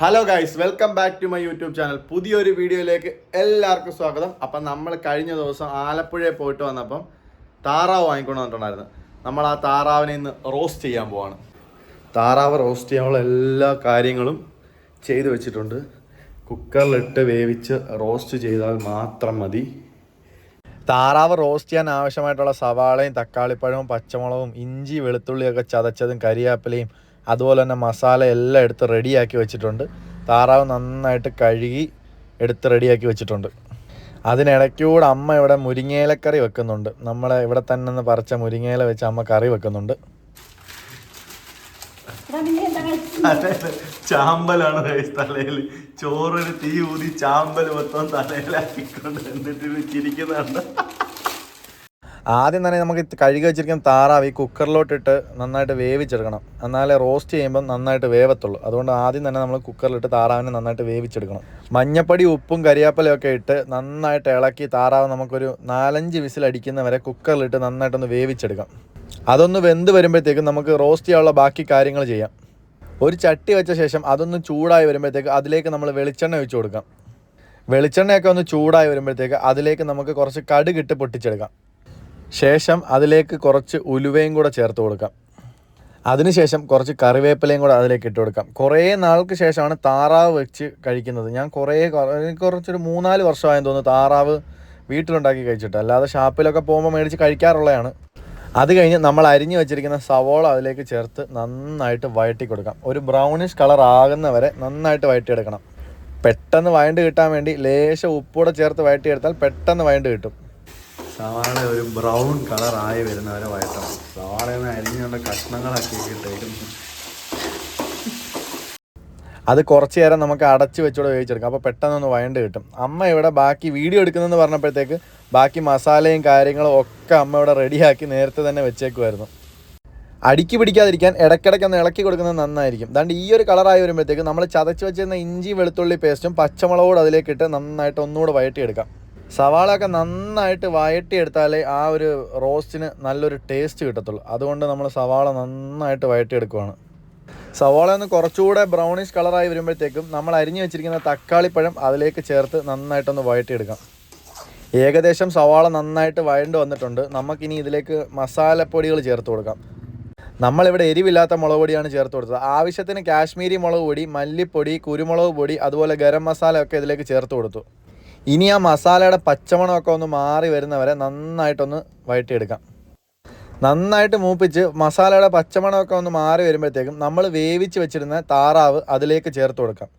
Hello guys welcome back to my YouTube channel പുതിയൊരു വീഡിയോയിലേക്ക് എല്ലാവർക്കും സ്വാഗതം. അപ്പം നമ്മൾ കഴിഞ്ഞ ദിവസം ആലപ്പുഴയിൽ പോയിട്ട് വന്നപ്പം താറാവ് വാങ്ങിക്കൊണ്ട് വന്നിട്ടുണ്ടായിരുന്നു. നമ്മൾ ആ താറാവിനെ ഇന്ന് റോസ്റ്റ് ചെയ്യാൻ പോവാണ്. താറാവ് റോസ്റ്റ് ചെയ്യാനുള്ള എല്ലാ കാര്യങ്ങളും ചെയ്ത് വെച്ചിട്ടുണ്ട്. കുക്കറിലിട്ട് വേവിച്ച് റോസ്റ്റ് ചെയ്താൽ മാത്രം മതി. താറാവ് റോസ്റ്റ് ചെയ്യാൻ ആവശ്യമായിട്ടുള്ള സവാളയും തക്കാളിപ്പഴവും പച്ചമുളകും ഇഞ്ചി വെളുത്തുള്ളിയൊക്കെ ചതച്ചതും കരിയാപ്പിലയും അതുപോലെ തന്നെ മസാല എല്ലാം എടുത്ത് റെഡിയാക്കി വെച്ചിട്ടുണ്ട്. താറാവ് നന്നായിട്ട് കഴുകി എടുത്ത് റെഡിയാക്കി വെച്ചിട്ടുണ്ട്. അതിനിടയ്ക്കൂടെ അമ്മ ഇവിടെ മുരിങ്ങയിലക്കറി വെക്കുന്നുണ്ട്. നമ്മളെ ഇവിടെ തന്നെ നിന്ന് പറിച്ച മുരിങ്ങയില വെച്ച് അമ്മ കറി വെക്കുന്നുണ്ട്. ചാമ്പലാണ് തലയിൽ ചോറിന് തീ ഊതി ചാമ്പൽ മൊത്തം തലയിലാക്കിക്കൊണ്ട് എന്നിട്ട് ചിരിക്കുന്നുണ്ട്. ആദ്യം തന്നെ നമുക്ക് കഴുകി വെച്ചിരിക്കുന്ന താറാവ് ഈ കുക്കറിലോട്ടിട്ട് നന്നായിട്ട് വേവിച്ചെടുക്കണം. എന്നാലേ റോസ്റ്റ് ചെയ്യുമ്പോൾ നന്നായിട്ട് വേവത്തുള്ളൂ. അതുകൊണ്ട് ആദ്യം തന്നെ നമ്മൾ കുക്കറിലിട്ട് താറാവിനെ നന്നായിട്ട് വേവിച്ചെടുക്കണം. മഞ്ഞപ്പൊടി ഉപ്പും കരിയാപ്പലയും ഒക്കെ ഇട്ട് നന്നായിട്ട് ഇളക്കി താറാവ് നമുക്കൊരു നാലഞ്ച് വിസിലടിക്കുന്ന വരെ കുക്കറിലിട്ട് നന്നായിട്ടൊന്ന് വേവിച്ചെടുക്കാം. അതൊന്ന് വെന്ത് വരുമ്പോഴത്തേക്കും നമുക്ക് റോസ്റ്റ് ചെയ്യാനുള്ള ബാക്കി കാര്യങ്ങൾ ചെയ്യാം. ഒരു ചട്ടി വെച്ച ശേഷം അതൊന്ന് ചൂടായി വരുമ്പോഴത്തേക്ക് അതിലേക്ക് നമ്മൾ വെളിച്ചെണ്ണ ഒഴിച്ചു കൊടുക്കാം. വെളിച്ചെണ്ണയൊക്കെ ഒന്ന് ചൂടായി വരുമ്പോഴത്തേക്ക് അതിലേക്ക് നമുക്ക് കുറച്ച് കടുകിട്ട് പൊട്ടിച്ചെടുക്കാം. ശേഷം അതിലേക്ക് കുറച്ച് ഉലുവയും കൂടെ ചേർത്ത് കൊടുക്കാം. അതിനുശേഷം കുറച്ച് കറിവേപ്പിലയും കൂടെ അതിലേക്ക് ഇട്ട് കൊടുക്കാം. കുറേ നാൾക്ക് ശേഷമാണ് താറാവ് വെച്ച് കഴിക്കുന്നത്. ഞാൻ കുറേ എനിക്ക് കുറച്ചൊരു മൂന്നാൽ വർഷമായെന്ന് തോന്നുന്നു താറാവ് വീട്ടിലുണ്ടാക്കി കഴിച്ചിട്ട്. അല്ലാതെ ഷാപ്പിലൊക്കെ പോകുമ്പോൾ മേടിച്ച് കഴിക്കാറുള്ളതാണ്. അത് കഴിഞ്ഞ് നമ്മൾ അരിഞ്ഞു വെച്ചിരിക്കുന്ന സവോള അതിലേക്ക് ചേർത്ത് നന്നായിട്ട് വഴട്ടി കൊടുക്കാം. ഒരു ബ്രൗണിഷ് കളർ ആകുന്നവരെ നന്നായിട്ട് വഴട്ടിയെടുക്കണം പെട്ടെന്ന് വഴണ്ട് കിട്ടാൻ വേണ്ടി ലേശം ഉപ്പൂടെ ചേർത്ത് വഴട്ടിയെടുത്താൽ പെട്ടെന്ന് വഴണ്ട് കിട്ടും. സവാള ഒരു ബ്രൗൺ കളറായി വരുന്നവരെ വഴറ്റണം സവാള അരിഞ്ഞുകൊണ്ട് കഷ്ണങ്ങളാക്കി ഇട്ടേക്കും അത് കുറച്ച് നേരം നമുക്ക് അടച്ചു വെച്ചൂടെ വേവിച്ചെടുക്കാം. അപ്പോൾ പെട്ടെന്നൊന്ന് വഴണ്ട് കിട്ടും. അമ്മ ഇവിടെ ബാക്കി വീഡിയോ എടുക്കുന്നതെന്ന് പറഞ്ഞപ്പോഴത്തേക്ക് ബാക്കി മസാലയും കാര്യങ്ങളും ഒക്കെ അമ്മ ഇവിടെ റെഡിയാക്കി നേരത്തെ തന്നെ വെച്ചേക്കുമായിരുന്നു അടുക്കി പിടിക്കാതിരിക്കാൻ ഇടയ്ക്കിടയ്ക്ക് ഒന്ന് ഇളക്കി കൊടുക്കുന്നത് നന്നായിരിക്കും. ദാണ്ട് ഈ ഒരു കളറായി വരുമ്പോഴത്തേക്ക് നമ്മൾ ചതച്ച് വെച്ചിരുന്ന ഇഞ്ചി വെളുത്തുള്ളി പേസ്റ്റും പച്ചമുളകോട് അതിലേക്ക് ഇട്ട് നന്നായിട്ട് ഒന്നുകൂടെ വഴറ്റിയെടുക്കാം സവാള ഒക്കെ നന്നായിട്ട് വഴറ്റിയെടുത്താലേ ആ ഒരു റോസ്റ്റിന് നല്ലൊരു ടേസ്റ്റ് കിട്ടത്തുള്ളൂ. അതുകൊണ്ട് നമ്മൾ സവാള നന്നായിട്ട് വഴറ്റിയെടുക്കുവാണ്. സവാള ഒന്ന് കുറച്ചുകൂടെ ബ്രൗണിഷ് കളറായി വരുമ്പോഴത്തേക്കും നമ്മൾ അരിഞ്ഞു വെച്ചിരിക്കുന്ന തക്കാളിപ്പഴം അതിലേക്ക് ചേർത്ത് നന്നായിട്ടൊന്ന് എടുക്കാം. ഏകദേശം സവാള നന്നായിട്ട് വഴണ്ട് വന്നിട്ടുണ്ട്. നമുക്കിനി ഇതിലേക്ക് മസാലപ്പൊടികൾ ചേർത്ത് കൊടുക്കാം. നമ്മളിവിടെ എരിവില്ലാത്ത മുളക് പൊടിയാണ് ചേർത്ത് കൊടുത്തത്. ആവശ്യത്തിന് കാശ്മീരി മുളക് പൊടി മല്ലിപ്പൊടി കുരുമുളക് പൊടി അതുപോലെ ഗരം മസാല ഒക്കെ ഇതിലേക്ക് ചേർത്ത് കൊടുത്തു. ഇനി ആ മസാലയുടെ പച്ചമണമൊക്കെ ഒന്ന് മാറി വരുന്നവരെ നന്നായിട്ടൊന്ന് വഴറ്റിയെടുക്കാം. നന്നായിട്ട് മൂപ്പിച്ച് മസാലയുടെ പച്ചമണമൊക്കെ ഒന്ന് മാറി വരുമ്പോഴത്തേക്കും നമ്മൾ വേവിച്ച് വെച്ചിരുന്ന താറാവ് അതിലേക്ക് ചേർത്ത് കൊടുക്കാം.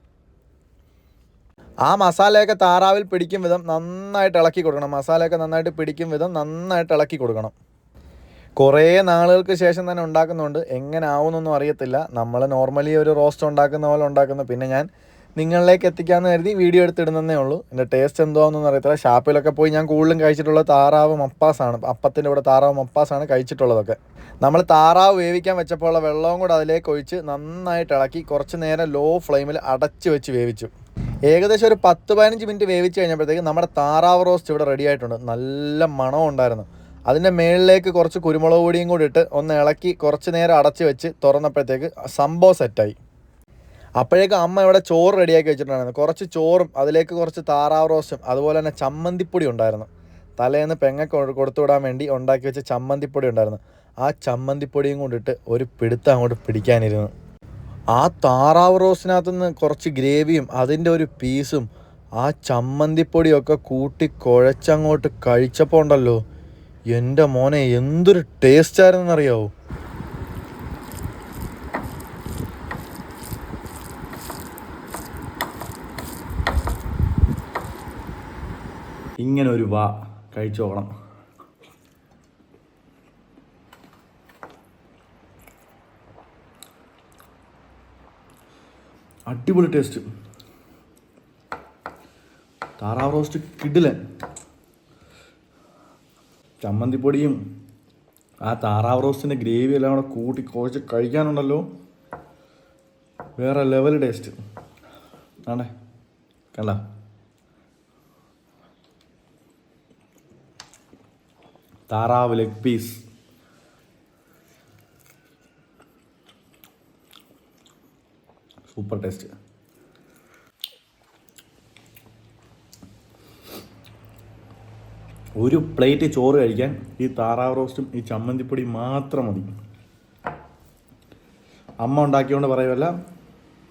ആ മസാലയൊക്കെ താറാവിൽ പിടിക്കും വിധം നന്നായിട്ട് ഇളക്കി കൊടുക്കണം. മസാലയൊക്കെ നന്നായിട്ട് പിടിക്കും വിധം നന്നായിട്ട് ഇളക്കി കൊടുക്കണം. കുറേ നാളുകൾക്ക് ശേഷം തന്നെ ഉണ്ടാക്കുന്നുണ്ട് എങ്ങനെ ആവുമെന്നൊന്നും അറിയത്തില്ല. നമ്മൾ നോർമലി ഒരു റോസ്റ്റ് ഉണ്ടാക്കുന്ന പോലെ ഉണ്ടാക്കുന്നു. പിന്നെ ഞാൻ നിങ്ങളിലേക്ക് എത്തിക്കാമെന്ന് കരുതി വീഡിയോ എടുത്തിടുന്നതേ ഉള്ളൂ. എന്റെ ടേസ്റ്റ് എന്തോന്നൊന്നും അറിയത്തില്ല. ഷാപ്പിലൊക്കെ പോയി ഞാൻ കൂടുതലും കഴിച്ചിട്ടുള്ള താറാവ് മപ്പാസാണ് അപ്പത്തിന്റെ കൂടെ താറാവ് മപ്പാസാണ് കഴിച്ചിട്ടുള്ളതൊക്കെ. നമ്മൾ താറാവ് വേവിക്കാൻ വെച്ചപ്പോൾ ഉള്ള വെള്ളവും കൂടെ അതിലേക്ക് ഒഴിച്ച് നന്നായിട്ട് ഇളക്കി കുറച്ച് നേരം ലോ ഫ്ലെയിമിൽ അടച്ച് വെച്ച് വേവിച്ചു. ഏകദേശം ഒരു പത്ത് പതിനഞ്ച് മിനിറ്റ് വേവിച്ച് കഴിഞ്ഞപ്പോഴത്തേക്ക് നമ്മുടെ താറാവ് റോസ്റ്റ് ഇവിടെ റെഡി ആയിട്ടുണ്ട്. നല്ല മണം ഉണ്ടായിരുന്നു. അതിന്റെ മേളിലേക്ക് കുറച്ച് കുരുമുളക് പൊടിയും കൂടി ഇട്ട് ഒന്ന് ഇളക്കി കുറച്ച് നേരം അടച്ച് വെച്ച് തുറന്നപ്പോഴത്തേക്ക് സംഭവം സെറ്റായി അപ്പോഴേക്കും അമ്മ ഇവിടെ ചോറ് റെഡിയാക്കി വെച്ചിട്ടുണ്ടായിരുന്നു. കുറച്ച് ചോറും അതിലേക്ക് കുറച്ച് താറാവ് റോസ്റ്റും അതുപോലെ തന്നെ ചമ്മന്തിപ്പൊടി ഉണ്ടായിരുന്നു. തലേന്ന് പെങ്ങക്ക് കൊടുത്തു വിടാൻ വേണ്ടി ഉണ്ടാക്കി വെച്ച ചമ്മന്തിപ്പൊടി ഉണ്ടായിരുന്നു. ആ ചമ്മന്തിപ്പൊടിയും കൊണ്ടിട്ട് ഒരു പിടുത്തം അങ്ങോട്ട് പിടിക്കാനിരുന്നു. ആ താറാവ് റോസ്റ്റിനകത്തു നിന്ന് കുറച്ച് ഗ്രേവിയും അതിന്റെ ഒരു പീസും ആ ചമ്മന്തിപ്പൊടിയൊക്കെ കൂട്ടി കുഴച്ചങ്ങോട്ട് കഴിച്ചപ്പോൾ ഉണ്ടല്ലോ. എന്റെ മോനെ എന്തൊരു ടേസ്റ്റ് ഇങ്ങനെ ഒരു വാ കഴിച്ചോളണം അടിപൊളി ടേസ്റ്റ് താറാവ് റോസ്റ്റ് കിടിലൻ. ചമ്മന്തിപ്പൊടിയും ആ താറാവ് റോസ്റ്റിന്റെ ഗ്രേവി എല്ലാം കൂടെ കൂട്ടി കുഴച്ച് കഴിക്കാനുണ്ടല്ലോ. വേറെ ലെവൽ ടേസ്റ്റ് ആണേ കണ്ട? താറാവ് ലെഗ് പീസ്. Super taste. ഒരു പ്ലേറ്റ് ചോറ് കഴിക്കാൻ ഈ താറാവ് റോസ്റ്റും ഈ ചമ്മന്തിപ്പൊടി മാത്രം മതി. അമ്മ ഉണ്ടാക്കിയോണ്ട് പറയുമല്ല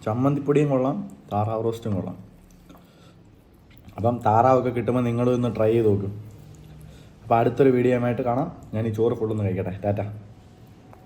ചമ്മന്തിപ്പൊടിയും കൊള്ളാം താറാവ് റോസ്റ്റും കൊള്ളാം. അപ്പം താറാവൊക്കെ കിട്ടുമ്പോൾ നിങ്ങളും ഒന്ന് ട്രൈ ചെയ്ത് നോക്കും. അപ്പോൾ അടുത്തൊരു വീഡിയോയുമായിട്ട് കാണാം. ഞാൻ ഈ ചോറ് ഫുള്ളൊന്ന് കഴിക്കട്ടെ. ടാറ്റ.